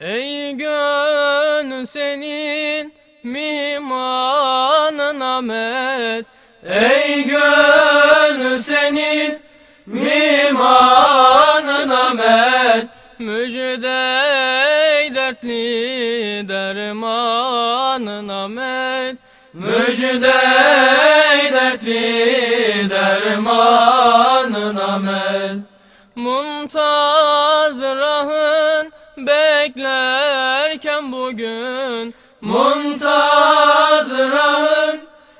Ey gönül senin mimanın Ahmet. Ey gönül senin mimanın Ahmet. Müjde dertli dermanın Ahmet. Müjde dertli dermanın Ahmet. Muntazırahın beklerken bugün Muntazırahın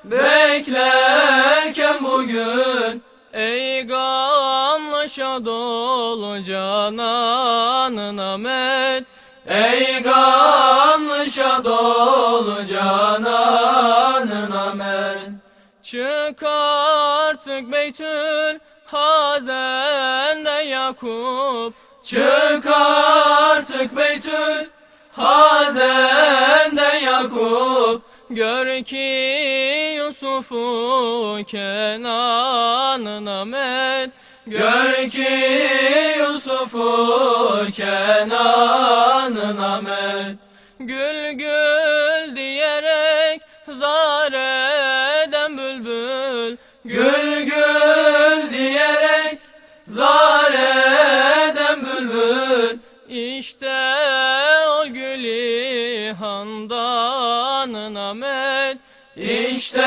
beklerken bugün Ey gamla şadolu cananın Ahmet. Ey gamlı şadolu cananın Ahmet. Çık artık Beytül Hazen'de Yakup Çık artık Beytül Hazen'de Yakup. Gör ki Yusuf'u Kenan'ın Ahmet Gör ki Yusuf'u Kenan'ın Ahmet Gül gül İşte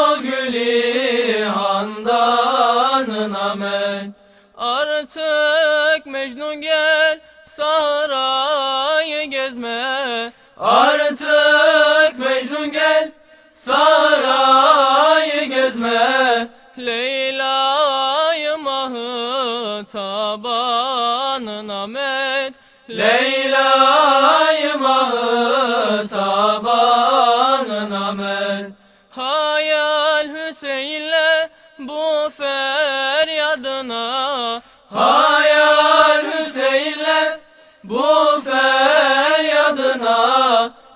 o gülü handanın Ahmet Artık Mecnun gel sarayı gezme. Artık Mecnun gel sarayı gezme. Leyla'yı mahı tabanın Ahmet Leyla'yı Hayal Hüseyin'le bu feryadına. Hayal Hüseyin'le bu feryadına.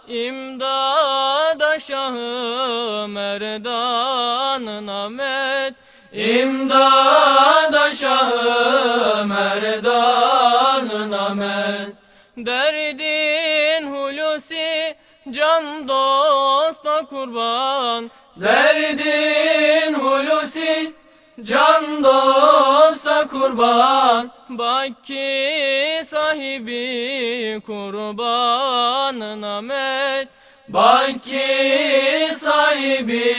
İmdada Şahı Merdan'ın Ahmet İmdada Şahı Merdan'ın Ahmet Derdin hulusi can dosta kurban Derdin hulusi can dosta kurban. Bak ki sahibi kurbanın Ahmet Bak ki sahibi